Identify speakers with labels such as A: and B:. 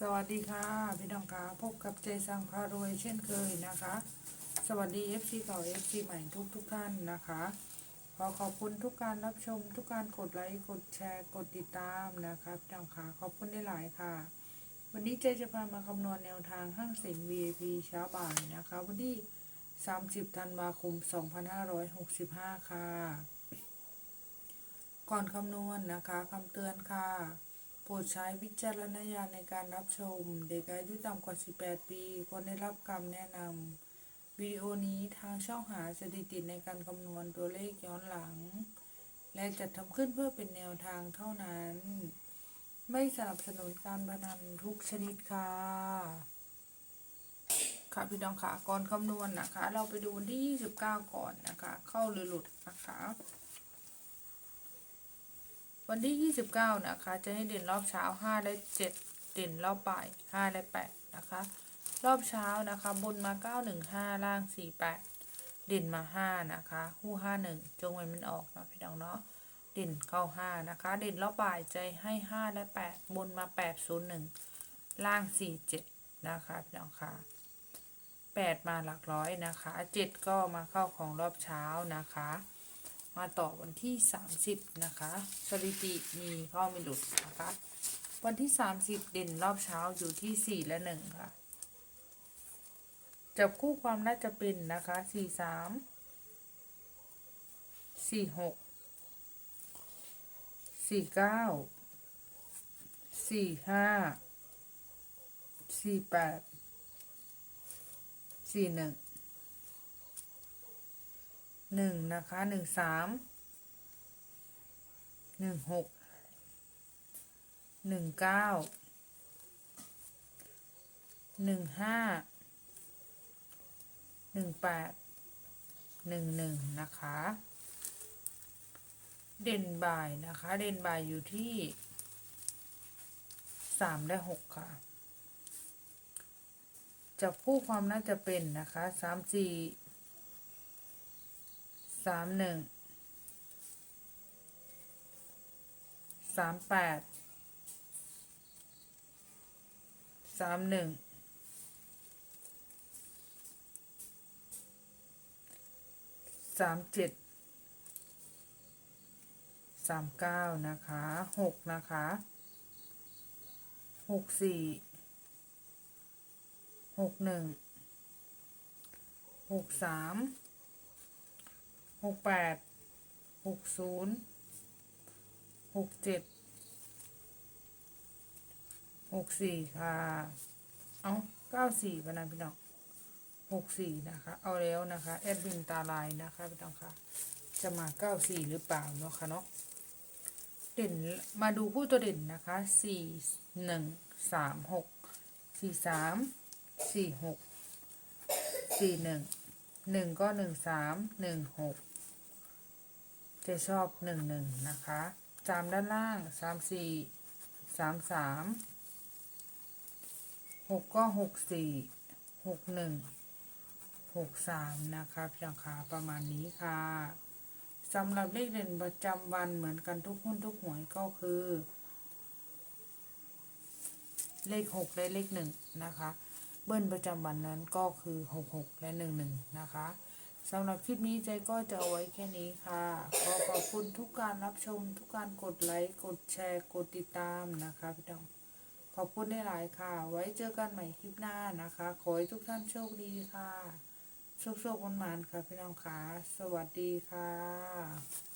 A: สวัสดีค่ะพี่น้องคะพบกับใจสังพารวยเช่นเคยนะคะ สวัสดี FC เก่า FC ใหม่ทุกทุกท่านนะคะ ขอขอบคุณทุกการรับชมทุกการกดไลค์กดแชร์กดติดตามนะคะพี่น้องคะขอบคุณได้หลายค่ะ วันนี้เจจะพามาคำนวณแนวทางห้างเสียง VIP เช้าบ่ายนะคะ วันที่ 30ธันวาคม 2565 ค่ะ ก่อนคำนวณนะคะคำเตือนค่ะ โปรดใช้วิจารณญาณในการรับชม เด็กอายุต่ำกว่า 18 ปีควรได้รับคำแนะนำวิดีโอนี้ทางช่องหาสถิติในการคำนวณตัวเลขย้อนหลัง และจัดทำขึ้นเพื่อเป็นแนวทางเท่านั้น ไม่สนับสนุนการพนันทุกชนิดค่ะ ค่ะพี่น้องค่ะก่อนคำนวณนะคะ เราไปดูวันที่ 29 ก่อนนะคะ เข้าหรือหลุดนะคะ วันที่ 29 นะคะ จะให้เด่นรอบเช้า 5 และ 7 เด่นรอบบ่าย 5 และ 8 นะคะ รอบเช้านะคะ บนมา 915 ล่าง 48 เด่นมา 5 นะคะ คู่ 51 จงไว้มันออกนะพี่น้องเนาะ เด่นเข้า 5 นะคะ เด่นรอบบ่ายใจให้ 5 และ 8 บนมา 801 ล่าง 47 นะคะพี่น้องค่ะ 8 มาหลักร้อยนะคะ 7 ก็มาเข้าของรอบเช้านะคะ มาต่อวันที่ 30 นะคะ สถิติมีเข้าไม่หลุดนะคะ วันที่ 30 เด่นรอบเช้าอยู่ที่ 4 และ 1 ค่ะ จับคู่ความน่าจะเป็นนะคะ 4 3 4 6 4 9 4 5 4 8 4 1 หนึ่งนะคะหนึ่งสามหนึ่งหกหนึ่งเก้าหนึ่งห้าหนึ่งแปดหนึ่งหนึ่งนะคะ เด่นบ่ายนะคะ เด่นบ่ายอยู่ที่สามและหกค่ะจับคู่ความน่าจะเป็นนะคะสามสี่ สามหนึ่งสามแปดสามหนึ่งสามเจ็ดสามเก้านะคะหกนะคะหกสี่หกหนึ่งหกสาม หกแปดหกศูนย์หกเจ็ดหกสี่ค่ะ เอาเก้าสี่ปะนะพี่น้องหกสี่นะคะ เอาแล้วนะคะแอดมินตาลายนะคะพี่น้องค่ะ จะมาเก้าสี่หรือเปล่าเนาะค่ะเนาะเด่นมาดูคู่ตัวเด่นนะคะสี่หนึ่งสามหกสี่สามสี่หกสี่หนึ่งหนึ่งก็หนึ่งสามหนึ่งหก จะชอบหนึ่งหนึ่งนะคะสามด้านล่างสามสี่สามสามหกก็หกสี่หกหนึ่งหกสามนะคะพี่น้องคะประมาณนี้ค่ะสำหรับเลขเด่นประจำวันเหมือนกันทุกหุ้นทุกหวยก็คือ เลขหกและเลขหนึ่งนะคะ เบิ้ลประจำวันนั้นก็คือหกหกและหนึ่งหนึ่งนะคะ สำหรับคลิปนี้ใจก็จะเอาไว้แค่นี้ค่ะ ขอขอบคุณทุกการรับชม ทุกการกดไลค์ กดแชร์ กดติดตามนะคะพี่น้อง ขอบคุณได้หลายค่ะ ไว้เจอกันใหม่คลิปหน้านะคะ ขอให้ทุกท่านโชคดีค่ะ โชคโชควันมานค่ะพี่น้องค่ะ สวัสดีค่ะ